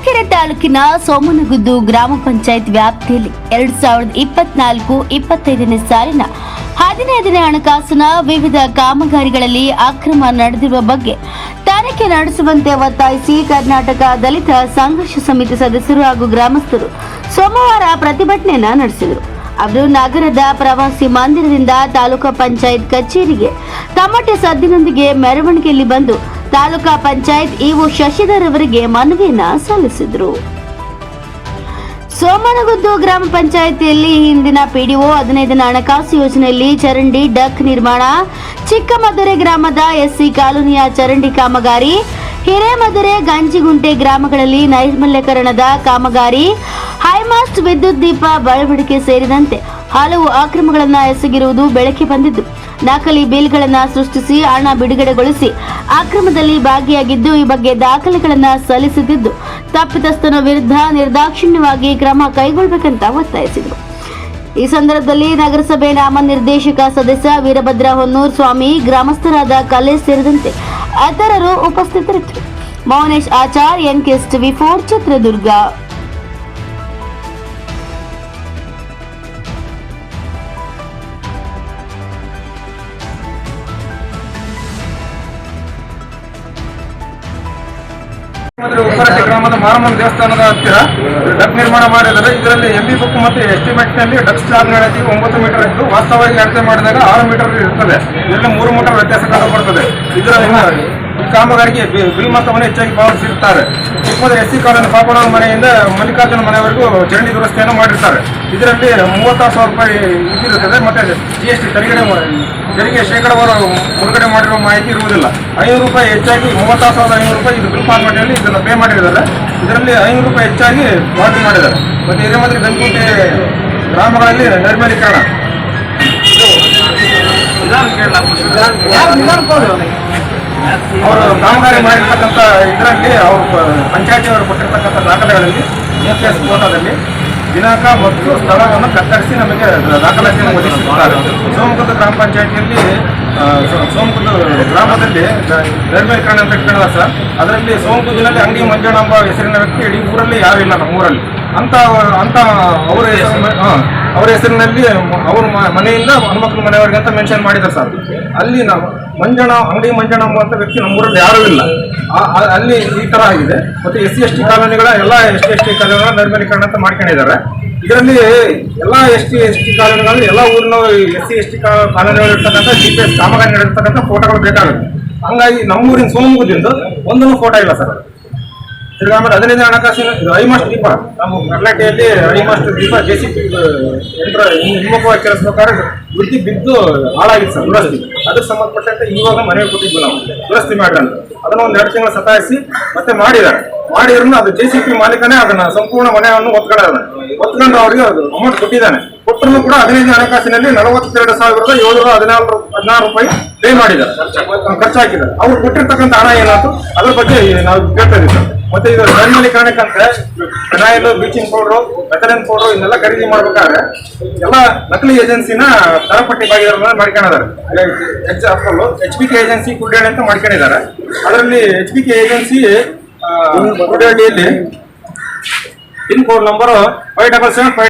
ಚಳ್ಳಕೆರೆ ತಾಲೂಕಿನ ಸೋಮನಗುದ್ದು ಗ್ರಾಮ ಪಂಚಾಯತ್ ವ್ಯಾಪ್ತಿಯಲ್ಲಿ ಎರಡ್ ಸಾವಿರದ ಇಪ್ಪತ್ನಾಲ್ಕು ಇಪ್ಪತ್ತೈದನೇ ಸಾಲಿನ ಹದಿನೈದನೇ ಹಣಕಾಸಿನ ವಿವಿಧ ಕಾಮಗಾರಿಗಳಲ್ಲಿ ಅಕ್ರಮ ನಡೆದಿರುವ ಬಗ್ಗೆ ತನಿಖೆ ನಡೆಸುವಂತೆ ಒತ್ತಾಯಿಸಿ ಕರ್ನಾಟಕ ದಲಿತ ಸಂಘರ್ಷ ಸಮಿತಿ ಸದಸ್ಯರು ಹಾಗೂ ಗ್ರಾಮಸ್ಥರು ಸೋಮವಾರ ಪ್ರತಿಭಟನೆಯನ್ನ ನಡೆಸಿದರು. ಅವರು ನಗರದ ಪ್ರವಾಸಿ ಮಂದಿರದಿಂದ ತಾಲೂಕಾ ಪಂಚಾಯತ್ ಕಚೇರಿಗೆ ತಮಟೆ ಸದ್ದಿನೊಂದಿಗೆ ಮೆರವಣಿಗೆಯಲ್ಲಿ ಬಂದು ತಾಲೂಕಾ ಪಂಚಾಯತ್ ಇಒ ಶಶಿಧರ್ ಅವರಿಗೆ ಮನವಿಯನ್ನ ಸಲ್ಲಿಸಿದ್ರು. ಸೋಮನಗುದ್ದು ಗ್ರಾಮ ಪಂಚಾಯಿತಿಯಲ್ಲಿ ಹಿಂದಿನ ಪಿಡಿಒ ಹದಿನೈದನ ಹಣಕಾಸು ಯೋಜನೆಯಲ್ಲಿ ಚರಂಡಿ ಡಕ್ ನಿರ್ಮಾಣ, ಚಿಕ್ಕಮದುರೆ ಗ್ರಾಮದ ಎಸ್ಸಿ ಕಾಲೋನಿಯ ಚರಂಡಿ ಕಾಮಗಾರಿ, ಹಿರೇಮದುರೆ ಗಂಜಿಗುಂಟೆ ಗ್ರಾಮಗಳಲ್ಲಿ ನೈರ್ಮಲ್ಯಕರಣದ ಕಾಮಗಾರಿ, ಹೈಮಾಸ್ಟ್ ವಿದ್ಯುತ್ ದೀಪ, ಬಳವಡಿಕೆ ಸೇರಿದಂತೆ ಹಲವು ಅಕ್ರಮಗಳನ್ನು ಎಸಗಿರುವುದು ಬೆಳಕಿಗೆ ಬಂದಿದ್ದು. ನಕಲಿ ಬಿಲ್ಗಳನ್ನು ಸೃಷ್ಟಿಸಿ ಹಣ ಬಿಡುಗಡೆಗೊಳಿಸಿ ಅಕ್ರಮದಲ್ಲಿ ಭಾಗಿಯಾಗಿದ್ದು ಈ ಬಗ್ಗೆ ದಾಖಲೆಗಳನ್ನು ಸಲ್ಲಿಸುತ್ತಿದ್ದು ತಪ್ಪಿತಸ್ಥನ ವಿರುದ್ಧ ನಿರ್ದಾಕ್ಷಿಣ್ಯವಾಗಿ ಕ್ರಮ ಕೈಗೊಳ್ಳಬೇಕಂತ ಒತ್ತಾಯಿಸಿದರು. ಈ ಸಂದರ್ಭದಲ್ಲಿ ನಗರಸಭೆ ನಾಮ ನಿರ್ದೇಶಕ ಸದಸ್ಯ ವೀರಭದ್ರ ಹೊನ್ನೂರ್ ಸ್ವಾಮಿ, ಗ್ರಾಮಸ್ಥರಾದ ಕಲೆ ಸೇರಿದಂತೆ ಇತರರು ಉಪಸ್ಥಿತರಿದ್ದರು. Mounesh Achar, N TV four Chitradurga ಮತ್ತೆ ಉಪ್ಪರಟ್ಟಿ ಗ್ರಾಮದ ಮಾರಮ್ಮನ ದೇವಸ್ಥಾನದ ಹತ್ತಿರ ಡಕ್ ನಿರ್ಮಾಣ ಮಾಡಿದರೆ ಇದರಲ್ಲಿ ಎಂಬಿ ಬುಕ್ ಮತ್ತು ಎಸ್ಟಿಮೇಟ್ನಲ್ಲಿ ಡಕ್ ಸ್ಲಾಬ್ ನಡೆದಿ ಒಂಬತ್ತು ಮೀಟರ್ ಇದ್ದು ವಾಸ್ತವವಾಗಿ ಅಳತೆ ಮಾಡಿದಾಗ ಆರು ಮೀಟರ್ ಇರುತ್ತದೆ ಇದರಲ್ಲಿ ಮೂರು ಮೀಟರ್ ವ್ಯತ್ಯಾಸ ಕಂಡುಬರುತ್ತದೆ ಇದರ ಕಾಮಗಾರಿಗೆ ಬಿಲ್ ಮೊತ್ತವನ್ನು ಹೆಚ್ಚಾಗಿ ಪಾವತಿಸಿರುತ್ತಾರೆ. ಚಿಕ್ಕಮದ ಎಸ್ ಸಿ ಕಾಲೋನಿ ಪಾಪಡ ಮನೆಯಿಂದ ಮಲ್ಲಿಕಾರ್ಜುನ ಮನೆಯವರೆಗೂ ಚರಂಡಿ ದುರಸ್ತಿಯನ್ನು ಮಾಡಿರ್ತಾರೆ. ಇದರಲ್ಲಿ ಮೂವತ್ತಾರು ಸಾವಿರ ರೂಪಾಯಿ ಇದ್ದಿರುತ್ತದೆ ಮತ್ತೆ ಜಿ ಎಸ್ ಟಿ ತೆರಿಗೆ ತೆರಿಗೆ ಶೇಕಡವಾರು ಮುಳುಗಡೆ ಮಾಡಿರುವ ಮಾಹಿತಿ ಇರುವುದಿಲ್ಲ. ಐನೂರು ರೂಪಾಯಿ ಹೆಚ್ಚಾಗಿ ಮೂವತ್ತಾರು ಸಾವಿರದ ಐನೂರು ರೂಪಾಯಿ ಇದು ಬಿಲ್ ಫಾರ್ಮೆಟಲ್ಲಿ ಇದನ್ನು ಪೇ ಮಾಡಿದ್ದಾರೆ. ಇದರಲ್ಲಿ ಐನೂರು ರೂಪಾಯಿ ಹೆಚ್ಚಾಗಿ ಪಾವತಿ ಮಾಡಿದ್ದಾರೆ. ಮತ್ತು ಇದೇ ಮಾತ್ರ ಗಂಗೂಟೆ ಗ್ರಾಮಗಳಲ್ಲಿ ನೈರ್ಮಲೀಕರಣ. ಅವರು ಕಾಮಗಾರಿ ಮಾಡಿರ್ತಕ್ಕಂಥ ಇದರಲ್ಲಿ ಅವರು ಪಂಚಾಯತಿಯವರು ಕೊಟ್ಟಿರ್ತಕ್ಕಂಥ ದಾಖಲೆಗಳಲ್ಲಿ ಎಸ್ ಫೋಟೋದಲ್ಲಿ ದಿನಾಂಕ ಮತ್ತು ಸ್ಥಳವನ್ನು ಕತ್ತರಿಸಿ ನಮಗೆ ದಾಖಲಾತಿಯನ್ನು ಒದಗಿಸುತ್ತಾರೆ. ಸೋಮಕುಂದ ಗ್ರಾಮ ಪಂಚಾಯತಿಯಲ್ಲಿ ಸೋಮಕುಂದ ಗ್ರಾಮದಲ್ಲಿ ನೈರ್ಮಲೀಕರಣ ಅಂತ ಇಟ್ಕೊಳ್ಳಲ್ಲ ಸರ್. ಅದರಲ್ಲಿ ಸೋಮಕುಂದಿನಲ್ಲಿ ಅಂಗಡಿ ಮಂಜಣ್ಣ ಎಂಬ ಹೆಸರಿನ ವ್ಯಕ್ತಿ ಇಡೀ ಊರಲ್ಲಿ ಯಾರಿಲ್ಲ ಇಲ್ಲ ನಮ್ಮ ಊರಲ್ಲಿ ಅಂತ ಅಂತ ಅವರ ಹಾ, ಅವರ ಹೆಸರಿನಲ್ಲಿ ಅವ್ರ ಮನೆಯಿಂದ ಹಣ್ಮಕ್ಳು ಮನೆಯವರಿಗೆ ಅಂತ ಮೆನ್ಷನ್ ಮಾಡಿದ್ದಾರೆ ಸರ್. ಅಲ್ಲಿ ನಾವು ಮಂಜಣ್ಣ, ಅಂಗಡಿ ಮಂಜಣ ಅಂತ ವ್ಯಕ್ತಿ ನಮ್ಮೂರಲ್ಲಿ ಯಾರೂ ಇಲ್ಲ. ಅಲ್ಲಿ ಈ ತರ ಆಗಿದೆ. ಮತ್ತೆ ಎಸ್ ಸಿ ಎಸ್ ಟಿ ಕಾಲೋನಿಗಳ ಎಲ್ಲ ಎಸ್ ಟಿ ಎಸ್ ಟಿ ಕಾಲೋನಿಗಳ ನೈರ್ಮಲೀಕರಣ ಅಂತ ಮಾಡ್ಕೊಂಡಿದ್ದಾರೆ. ಇದರಲ್ಲಿ ಎಲ್ಲ ಎಸ್ ಟಿ ಎಸ್ ಟಿ ಕಾಲೋನಿಗಳಲ್ಲಿ ಎಲ್ಲ ಊರಿನ ಎಸ್ ಸಿ, ಎಸ್ ಟಿ ಕಾಲೋನಿಗಳು ಇರ್ತಕ್ಕಂಥ ಜಿ ಪಿ ಎಸ್ ಕಾಮಗಾರಿ ನಡೆರ್ತಕ್ಕಂಥ ಫೋಟೋಗಳು ಬೇಕಾಗುತ್ತೆ. ಹಂಗಾಗಿ ನಮ್ಮೂರಿನ ಸೋಮಗುದಿಂದ ಒಂದೂ ಫೋಟೋ ಇಲ್ಲ ಸರ್ ತಿರ್ಗಾ ಆಮೇಲೆ ಹಣಕಾಸಿನ ಐಮಾಸ್ಟ್ ದೀಪ. ನಮ್ಮ ಕರ್ನಾಟಕದಲ್ಲಿ ಐಮಾಸ್ಟ್ ದೀಪ ಜೆ ಸಿ ಪಿ ಯಂತ್ರ ಹಿಮ್ಮುಖವಾಗಿ ಕೆಲಸಬೇಕಾದ್ರೆ ವೃತ್ತಿ ಬಿದ್ದು ಹಾಳಾಗಿತ್ತು ಸರ್, ದುರಸ್ತಿ. ಅದಕ್ಕೆ ಸಂಬಂಧಪಟ್ಟಂತೆ ಇವಾಗ ಮನೆಗೆ ಕೊಟ್ಟಿದ್ವಿ ನಾವು. ದುರಸ್ತಿ ಮಾಡ್ರಂತ ಅದನ್ನು ಒಂದು ಎರಡು ತಿಂಗಳು ಸತಾಯಿಸಿ ಮತ್ತೆ ಮಾಡಿದ್ದಾರೆ. ಮಾಡಿದ್ರು ಅದು ಜೆ ಸಿ ಪಿ ಮಾಲೀಕನೇ ಅದನ್ನ ಸಂಪೂರ್ಣ ಮನೆಯನ್ನು ಒತ್ಕೊಂಡಿದ್ದಾನೆ ಒತ್ಕೊಂಡು ಅವರಿಗೆ ಅದು ಅಮೌಂಟ್ ಕೊಟ್ಟಿದ್ದಾನೆ. ಕೊಟ್ಟರು ಕೂಡ ಹದಿನೈದು ಹಣಕಾಸಿನಲ್ಲಿ ನಲವತ್ತೆರಡು ಸಾವಿರದ ಏಳ್ನೂರ ಹದಿನಾರು ಹದಿನಾರು ರೂಪಾಯಿ ಪೇ ಮಾಡಿದ್ದಾರೆ. ಖರ್ಚು ಹಾಕಿದ್ದಾರೆ ಅವ್ರು ಕೊಟ್ಟಿರ್ತಕ್ಕಂಥ ಹಣ ಏನಾಯ್ತು? ಅದ್ರ ಬಗ್ಗೆ ನಾವು ಕೇಳ್ತಾ ಇದ್ದೀವಿ ಮತ್ತೆ ಇದು ನೈರ್ಮಲೀಕರಣಕ್ಕಂತ ಫಿನಾಯಿಲ್ ಬ್ಲೀಚಿಂಗ್ ಪೌಡ್ರು ಮೆಥರನ್ ಪೌಡ್ರು ಇದನ್ನೆಲ್ಲ ಖರೀದಿ ಮಾಡ್ಬೇಕಾದ್ರೆ ಎಲ್ಲ ನಕಲಿ ಏಜೆನ್ಸಿನ ದರಪಟ್ಟಿ ಭಾಗಿದಾರ ಮಾಡ್ಕೊಂಡಿದ್ದಾರೆ. Example H P K agency ಕುರ್ಡೇಳಿ ಅಂತ ಮಾಡ್ಕೊಂಡಿದ್ದಾರೆ. ಅದರಲ್ಲಿ H P K agency ಕುರ್ಡೇಳಿಯಲ್ಲಿ pin code number five double seven five